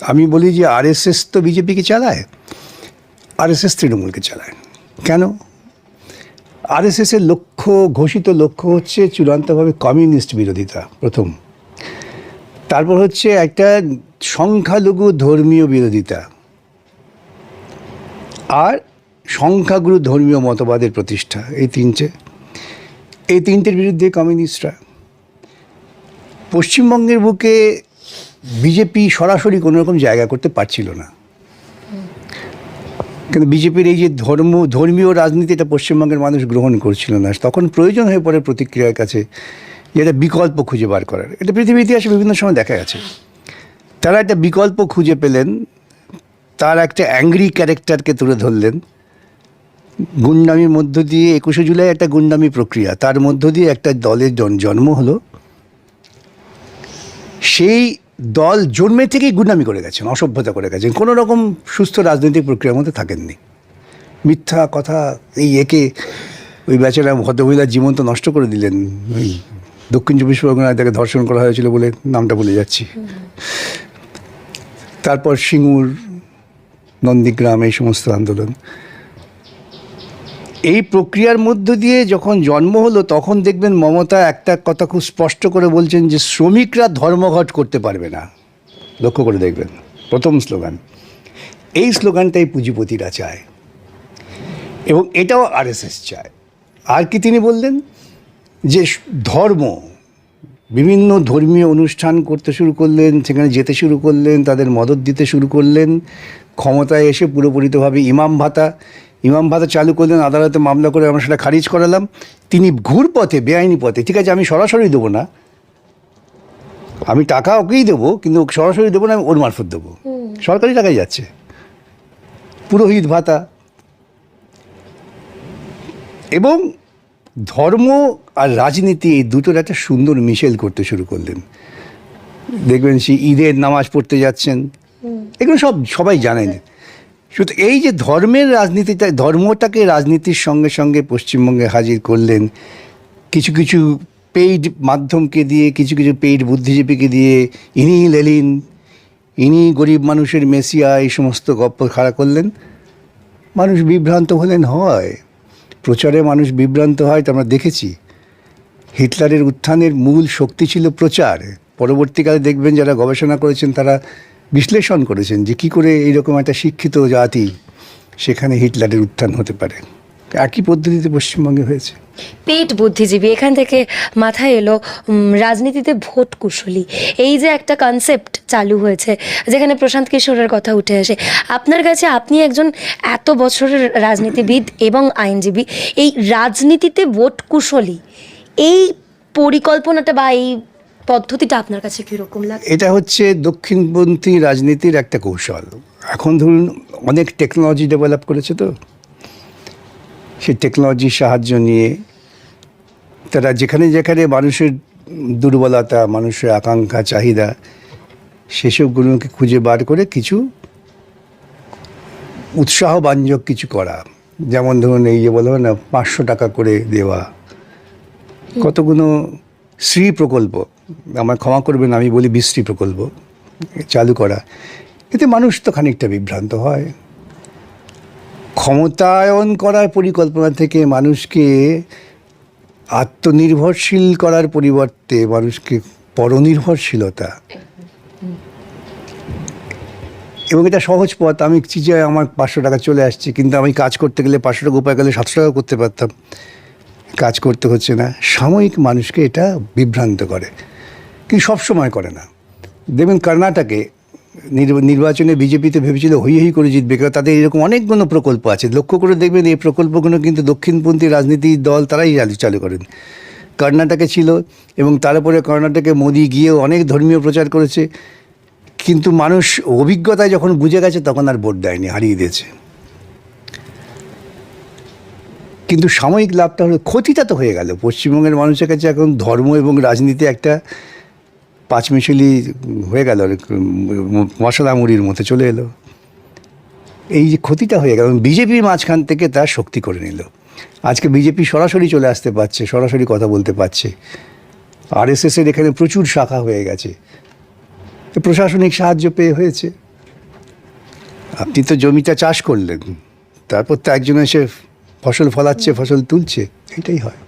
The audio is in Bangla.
আমি বলি যে আরএসএস তো বিজেপিকে চালায়, আরএসএস তৃণমূলকে চালায়। কেন? আরএসএসের লক্ষ্য, ঘোষিত লক্ষ্য হচ্ছে চূড়ান্তভাবে কমিউনিস্ট বিরোধিতা, প্রথম। তারপর হচ্ছে একটা সংখ্যালঘু ধর্মীয় বিরোধিতা। আর সংখ্যাগুরু ধর্মীয় মতবাদের প্রতিষ্ঠা, এই তিনটে। এই তিনটের বিরুদ্ধে কমিউনিস্টরা। পশ্চিমবঙ্গের বুকে বিজেপি সরাসরি কোনো রকম জায়গা করতে পারছিল না। কিন্তু বিজেপির এই যে ধর্ম, ধর্মীয় রাজনীতি এটা পশ্চিমবঙ্গের মানুষ গ্রহণ করছিল না। তখন প্রয়োজন হয়ে পড়ে প্রতিক্রিয়ার কাছে যে একটা বিকল্প খুঁজে বার করার। এটা পৃথিবীর ইতিহাসে বিভিন্ন সময় দেখা গেছে। তারা একটা বিকল্প খুঁজে পেলেন, তার একটা অ্যাংরি ক্যারেক্টারকে তুলে ধরলেন। গুন্ডামির মধ্য দিয়ে একুশে জুলাই একটা গুন্ডামি প্রক্রিয়া, তার মধ্য দিয়ে একটা দলের জন- জন্ম হলো। সেই দল জন্মে থেকেই গুন্ডামি করে গেছেন, অসভ্যতা করে গেছেন, কোনো রকম সুস্থ রাজনৈতিক প্রক্রিয়ার মধ্যে থাকেননি। মিথ্যা কথা, এই একে ওই বেচারা ভদ্রমহিলার জীবন তো নষ্ট করে দিলেন, ওই দক্ষিণ চব্বিশ পরগনায় তাকে ধর্ষণ করা হয়েছিল বলে নামটা বলে যাচ্ছি। তারপর সিঙ্গুর, নন্দীগ্রাম, এই সমস্ত আন্দোলন। এই প্রক্রিয়ার মধ্য দিয়ে যখন জন্ম হলো, তখন দেখবেন মমতা একটা কথা খুব স্পষ্ট করে বলছেন যে, শ্রমিকরা ধর্মঘট করতে পারবে না। লক্ষ্য করে দেখবেন, প্রথম স্লোগান। এই স্লোগানটাই পুঁজিপতিরা চায়। এবং এটাও আরএসএস চায়। আর কি তিনি বললেন? যে, ধর্ম, বিভিন্ন ধর্মীয় অনুষ্ঠান করতে শুরু করলেন, সেখানে যেতে শুরু করলেন, তাদের মদত দিতে শুরু করলেন, ক্ষমতায় এসে পুরোপুরিতভাবে ইমাম ভাতা ইমাম ভাতা চালু করলেন আদালতে মামলা করে আমরা সেটা খারিজ করালাম। তিনি ঘুর পথে বেআইনি পথে ঠিক আছে আমি সরাসরি দেবো না। আমি টাকা ওকেই দেবো কিন্তু সরাসরি দেবো না আমি ওর মারফত দেবো। সরকারি টাকায় যাচ্ছে। পুরোহিত ভাতা। এবং ধর্ম আর রাজনীতি এই দুটোর একটা সুন্দর মিশেল করতে শুরু করলেন। দেখবেন সে ঈদের নামাজ পড়তে যাচ্ছেন। এগুলো সব সবাই জানেন। শুধু এই যে ধর্মের রাজনীতিটা, ধর্মটাকে রাজনীতির সঙ্গে সঙ্গে পশ্চিমবঙ্গে হাজির করলেন, কিছু কিছু পেইড মাধ্যমকে দিয়ে, কিছু কিছু পেইড বুদ্ধিজীবীকে দিয়ে, ইনি লেলিন ইনি গরিব মানুষের মেসিয়া, এই সমস্ত গপ্প খাড়া করলেন। মানুষ বিভ্রান্ত হলেন, হয়। প্রচারে মানুষ বিভ্রান্ত হয়, তো আমরা দেখেছি। হিটলারের উত্থানের মূল শক্তি ছিল প্রচার। পরবর্তীকালে দেখবেন যারা গবেষণা করেছেন, তারা বিশ্লেষণ করেছেন যে কী করে এইরকম একটা শিক্ষিত জাতি সেখানে হিটলারের উত্থান হতে পারে। একই পদ্ধতিতে পশ্চিমবঙ্গে হয়েছে। পেট বুদ্ধিজীবী, এখান থেকে মাথায় এলো রাজনীতিতে ভোট কুশলী। এই যে একটা কনসেপ্ট চালু হয়েছে, যেখানে প্রশান্ত কিশোরের কথা উঠে আসে, আপনার কাছে আপনি একজন এত বছরের রাজনীতিবিদ এবং আইনজীবী, এই রাজনীতিতে ভোট কুশলী, এই পরিকল্পনাটা বা এই পদ্ধতিটা আপনার কাছে কীরকম লাগে এটা হচ্ছে দক্ষিণপন্থী রাজনীতির একটা কৌশল। এখন ধরুন অনেক টেকনোলজি ডেভেলপ করেছে তো। সেই টেকনোলজির সাহায্য নিয়ে তারা যেখানে যেখানে মানুষের দুর্বলতা, মানুষের আকাঙ্ক্ষা, চাহিদা সেসবগুলোকে খুঁজে বার করে কিছু উৎসাহবাঞ্জক কিছু করা। যেমন ধরুন এই যে বলো না, পাঁচশো টাকা করে দেওয়া। কতগুলো শ্রী প্রকল্প আমার ক্ষমা করবেন, আমি বলি বিশ্রী প্রকল্প, চালু করা। এতে মানুষ তো খানিকটা বিভ্রান্ত হয়। ক্ষমতায়ন করার পরিকল্পনা থেকে মানুষকে আত্মনির্ভরশীল করার পরিবর্তে মানুষকে পরনির্ভরশীলতা। এবং এটা সহজ পথ। আমি চিজে আমার পাঁচশো টাকা চলে আসছে, কিন্তু আমি কাজ করতে গেলে পাঁচশো টাকা উপায় গেলে সাতশো টাকা করতে পারতাম। কাজ করতে হচ্ছে না। সাময়িক মানুষকে এটা বিভ্রান্ত করে। কিন্তু সবসময় করে না। দেখবেন কর্ণাটকে নির্ব- নির্বাচনে বিজেপিতে ভেবেছিল হই হই করে জিতবে কারণ তাদের এরকম অনেকগুলো প্রকল্প আছে। লক্ষ্য করে দেখবেন এই প্রকল্পগুলো কিন্তু দক্ষিণপন্থী রাজনীতির দল তারাই চালু চালু করেন। কর্ণাটকে ছিল এবং তারপরে কর্ণাটকে মোদি গিয়েও অনেক ধর্মীয় প্রচার করেছে। কিন্তু মানুষ অভিজ্ঞতায় যখন বুঝে গেছে, তখন আর ভোট দেয়নি, হারিয়ে দিয়েছে। কিন্তু সাময়িক লাভটা হলো ক্ষতিটা তো হয়ে গেল। পশ্চিমবঙ্গের মানুষের কাছে এখন ধর্ম এবং রাজনীতি একটা পাঁচমিশালি হয়ে গেল মশলা মুড়ির মতো চলে এলো। এই যে ক্ষতিটা হয়ে গেল বিজেপির মাঝখান থেকে তার শক্তি করে নিল। আজকে বিজেপি সরাসরি চলে আসতে পারছে, সরাসরি কথা বলতে পারছে। আর আরএসএসের এখানে প্রচুর শাখা হয়ে গেছে। প্রশাসনিক সাহায্য পেয়ে হয়েছে। আপনি তো জমিটা চাষ করলেন, তারপর তো একজন এসে ফসল ফলাচ্ছে ফসল তুলছে এটাই হয়।